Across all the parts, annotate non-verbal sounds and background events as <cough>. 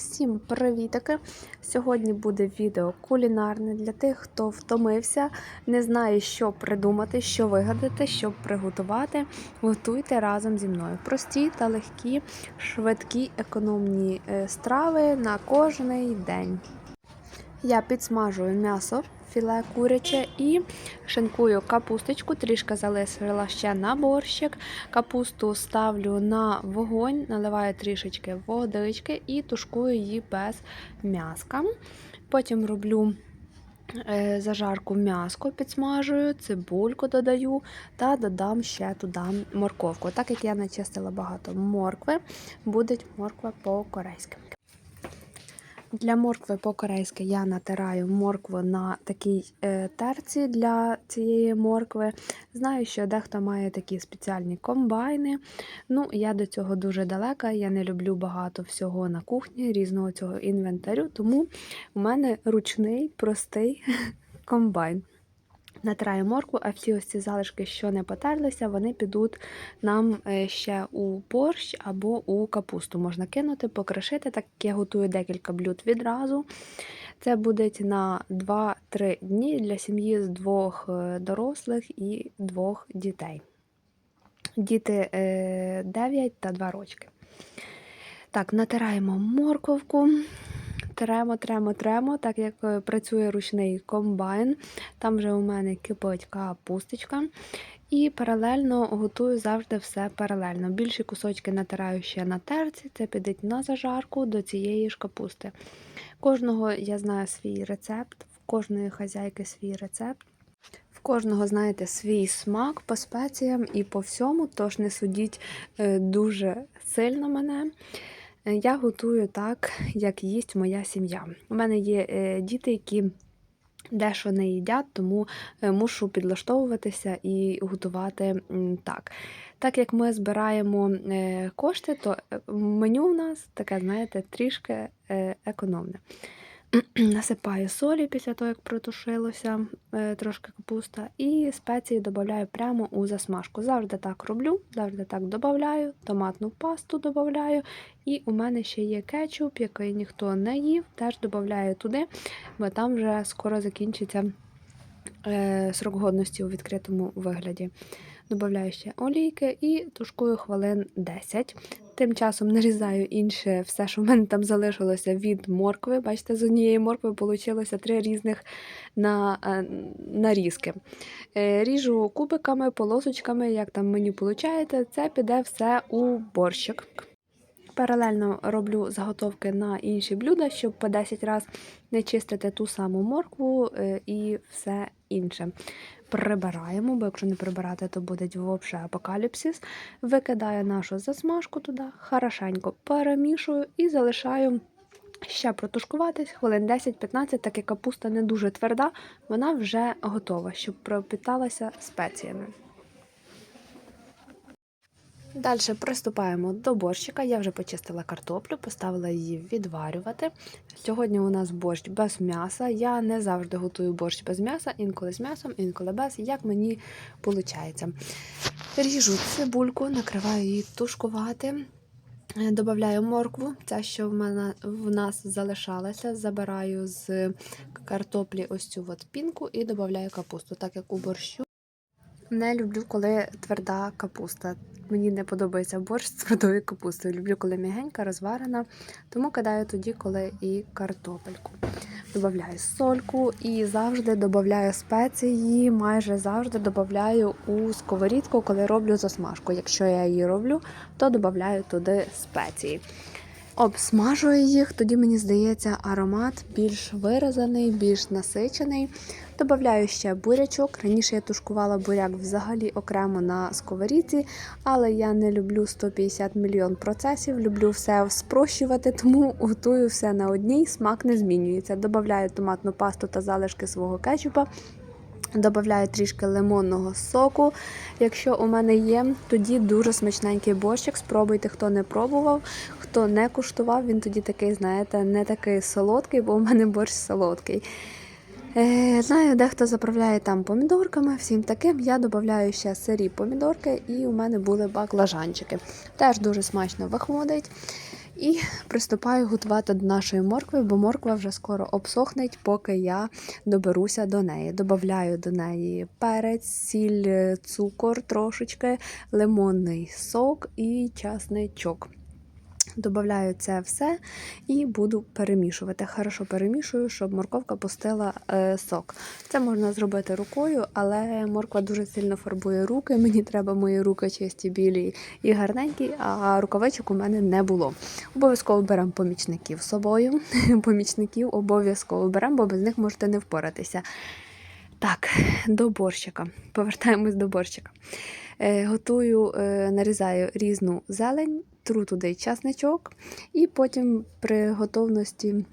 Всім привітаки! Сьогодні буде відео кулінарне для тих, хто втомився, не знає, що придумати, що вигадати, що приготувати. Готуйте разом зі мною. Прості та легкі, швидкі, економні е, страви на кожний день. Я підсмажую м'ясо, філе куряче і шинкую капусточку, трішки залишила ще на борщик. Капусту ставлю на вогонь, наливаю трішечки водички і тушкую її без м'яска. Потім роблю е, зажарку м'яско, підсмажую, цибульку додаю та додам ще туди морковку. Так як я начистила багато моркви, буде морква по-корейськи. Для моркви по-корейськи я натираю моркву на такій е, терці для цієї моркви. Знаю, що дехто має такі спеціальні комбайни. Ну, я до цього дуже далека, я не люблю багато всього на кухні, різного цього інвентарю, тому у мене ручний, простий <laughs> комбайн. Натираю моркву, а всі ось ці залишки, що не потерлися, вони підуть нам е, ще у борщ або у капусту. Можна кинути, покришити, так як я готую декілька блюд відразу. Це буде на 2-3 дні для сім'ї з двох е, дорослих і двох дітей. Діти 9 та 2 рочки. Так, натираємо морковку. Тремо, тремо, тремо, так як е, працює ручний комбайн. Там вже у мене кипить капусточка. І паралельно готую завжди все паралельно. Більші кусочки натираю ще на терці, це піде на зажарку до цієї ж капусти. Кожного я знаю свій рецепт, в кожної хазяйки свій рецепт. В кожного, знаєте, свій смак по спеціям і по всьому, тож не судіть е, дуже сильно мене. Е, Я готую так, як їсть моя сім'я. У мене є е, діти, які дещо не їдять, тому е, мушу підлаштовуватися і готувати так. Так як ми збираємо кошти, то меню в нас таке, знаєте, трішки економне. <clears throat> Насипаю солі після того, як протушилося е, трошки капуста, і спеції додаю прямо у засмажку. Завжди так роблю, завжди так додаю, томатну пасту додаю. І у мене ще є кетчуп, який ніхто не їв, теж додаю туди, бо там вже скоро закінчиться е, срок годності у відкритому вигляді. Додаю ще олійки і тушкую хвилин 10. Тим часом нарізаю інше все, що в мене там залишилося від моркви. Бачите, з однієї моркви вийшло три різних на, е, нарізки. Е, Ріжу кубиками, полосочками, як там мені виходить, це піде все у борщик. Паралельно роблю заготовки на інші блюда, щоб по 10 разів не чистити ту саму моркву е, і все інше. Прибираємо, бо якщо не прибирати, то буде взагалі апокаліпсис. Викидаю нашу засмажку туди, хорошенько перемішую і залишаю ще протушкуватись хвилин 10-15, так як капуста не дуже тверда, вона вже готова, щоб пропіталася спеціями. Далі приступаємо до борщика. Я вже почистила картоплю, поставила її відварювати. Сьогодні у нас борщ без м'яса. Я не завжди готую борщ без м'яса, інколи з м'ясом, інколи без, як мені виходить. Ріжу цибульку, накриваю її тушкувати. Добавляю моркву, ця, що в мене в нас залишалася. Забираю з картоплі ось цю от пінку і додаю капусту, так як у борщу. Не люблю, коли тверда капуста. Мені не подобається борщ з твердою капустою. Люблю, коли м'ягенька, розварена, тому кидаю тоді, коли і картопельку. Добавляю сольку і завжди додаю спеції, майже завжди додаю у сковорідку, коли роблю засмажку. Якщо я її роблю, то додаю туди спеції. Обсмажую їх, тоді мені здається, аромат більш виразаний, більш насичений. Добавляю ще бурячок. Раніше я тушкувала буряк взагалі окремо на сковорідці, але я не люблю 150 мільйон процесів, люблю все спрощувати, <laughs> тому готую все на одній, смак не змінюється. Добавляю томатну пасту та залишки свого кетчупа. Добавляю трішки лимонного соку. Якщо у мене є, тоді дуже смачненький борщик. Спробуйте, хто не пробував, хто не куштував, він тоді такий, знаєте, не такий солодкий, бо у мене борщ солодкий. Е, Знаю, дехто заправляє там помідорками, всім таким. Я додаю ще сирі помідорки, і у мене були баклажанчики. Теж дуже смачно виходить. І приступаю готувати до нашої моркви, бо морква вже скоро обсохнеть, поки я доберуся до неї. Добавляю до неї перець, сіль, цукор трошечки, лимонний сок і часничок. Добавляю це все і буду перемішувати. Хорошо перемішую, щоб морковка пустила е, сок. Це можна зробити рукою, але морква дуже сильно фарбує руки. <laughs> Мені треба мої руки чисті, білі і гарненькі, а рукавичок у мене не було. Обов'язково беремо помічників з собою. <laughs> Помічників обов'язково беремо, бо без них можете не впоратися. Так, до борщика. Повертаємось до борщика. Е, готую, е, нарізаю різну зелень, тру туди часничок, і потім при готовності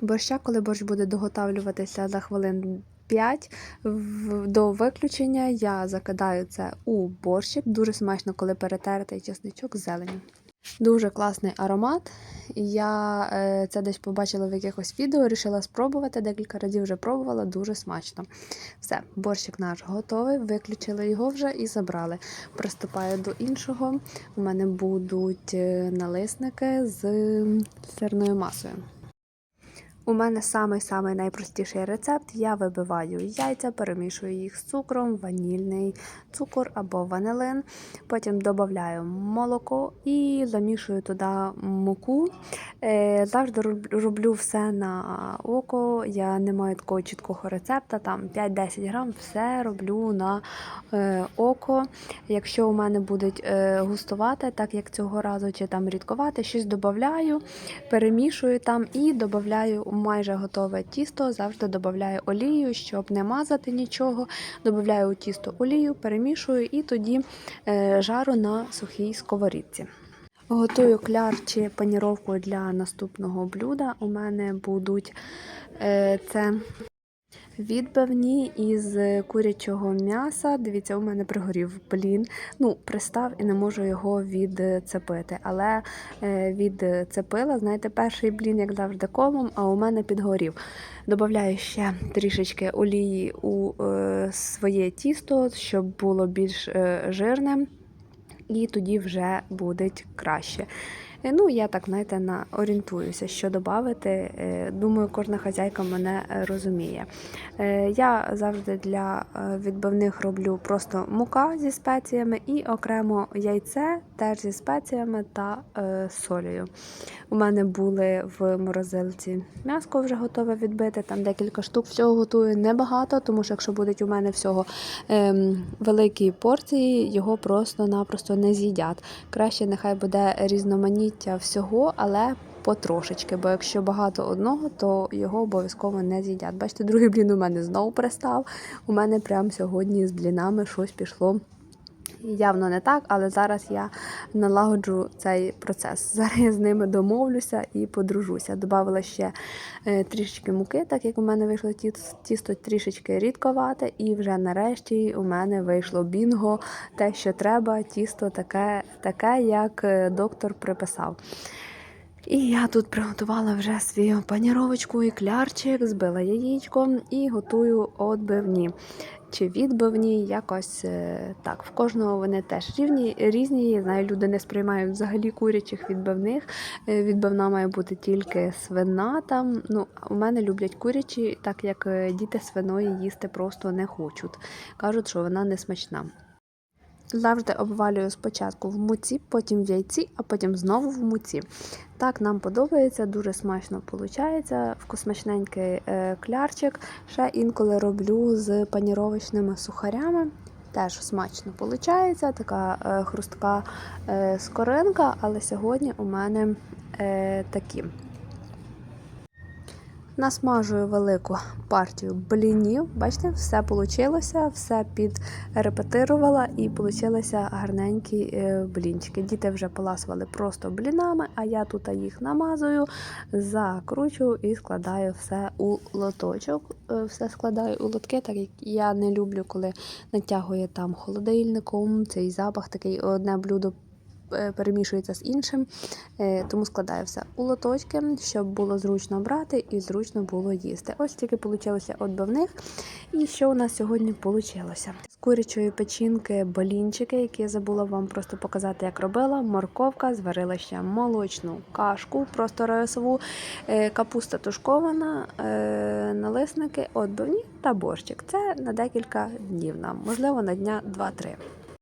борща, коли борщ буде доготавлюватися за хвилин 5 в- до виключення, я закидаю це у борщик. Дуже смачно, коли перетертий часничок з зеленю. Дуже класний аромат. Я е, це десь побачила в якихось відео, вирішила спробувати. Декілька разів вже пробувала, дуже смачно. Все, борщик наш готовий, виключили його вже і забрали. Приступаю до іншого. У мене будуть е, налисники з сирною масою. У мене самий-самий найпростіший рецепт. Я вибиваю яйця, перемішую їх з цукром, ванільний цукор або ванилин. Потім додаю молоко і замішую туди муку. Е, Завжди роблю все на око. Я не маю такого чіткого рецепта. Там 5-10 грам, все роблю на е, око. Якщо у мене будуть е, густувати, так як цього разу, чи там рідкувати, щось додаю, перемішую там і додаю майже готове тісто. Завжди додаю олію, щоб не мазати нічого. Додаю у тісто олію, перемішую і тоді е, жару на сухій сковорідці. Готую кляр чи паніровку для наступного блюда. У мене будуть е, це відбивні із курячого м'яса. Дивіться, у мене пригорів блін. Ну, пристав і не можу його відцепити. Але е, відцепила, знаєте, перший блін, як завжди, комом, а у мене підгорів. Добавляю ще трішечки олії у е, своє тісто, щоб було більш е, жирне і тоді вже буде краще. Е, Ну, я так, знаєте, на орієнтуюся, що додати. Е, Думаю, кожна хазяйка мене е, розуміє. Я завжди для відбивних роблю просто мука зі спеціями і окремо яйце теж зі спеціями та солею. У мене були в морозилці м'яско вже готове відбити, там декілька штук. Всього готую небагато, тому що якщо будуть у мене всього ем, великі порції, його просто-напросто не з'їдять. Краще нехай буде різноманіття всього, але потрошечки, бо якщо багато одного, то його обов'язково не з'їдять. Бачите, другий блін у мене знову пристав. У мене прямо сьогодні з блінами щось пішло. Явно не так, але зараз я налагоджу цей процес. <laughs> Зараз я з ними домовлюся і подружуся. Добавила ще е, трішечки муки, так як у мене вийшло тісто трішечки рідковате, і вже нарешті у мене вийшло бінго, те, що треба, тісто таке, таке як е, доктор приписав. І я тут приготувала вже свою паніровочку і клярчик, збила яєчко і готую отбивні. Чи відбивні, якось е, так. В кожного вони теж рівні, різні. Я знаю, люди не сприймають взагалі курячих відбивних. Е, Відбивна має бути тільки свина там. Ну, у мене люблять курячі, так як е, діти свиної їсти просто не хочуть. Кажуть, що вона не смачна. Завжди обвалюю спочатку в муці, потім в яйці, а потім знову в муці. Так нам подобається, дуже смачно виходить. Вкусмачненький е, клярчик. Ще інколи роблю з паніровочними сухарями. Теж смачно виходить, така е, хрустка е, скоринка, але сьогодні у мене такі. Насмажую велику партію блінів. Бачите, все вийшло, все підрепетирувала і вийшлися гарненькі е, блінчики. Діти вже поласували просто блінами, а я тут їх намазую, закручую і складаю все у лоточок. Е, Все складаю у лотки, так як я не люблю, коли натягує там холодильником. Цей запах такий одне блюдо перемішується з іншим. Е, Тому складаю все у лоточки, щоб було зручно брати і зручно було їсти. Ось тільки вийшло відбивних. І що у нас сьогодні вийшло? З курячої печінки балінчики, які я забула вам просто показати, як робила. Морковка, зварила ще молочну кашку, просто рисову, е, капуста тушкована, е, налисники, отбивні та борщик. Це на декілька днів нам, можливо, на дня 2-3.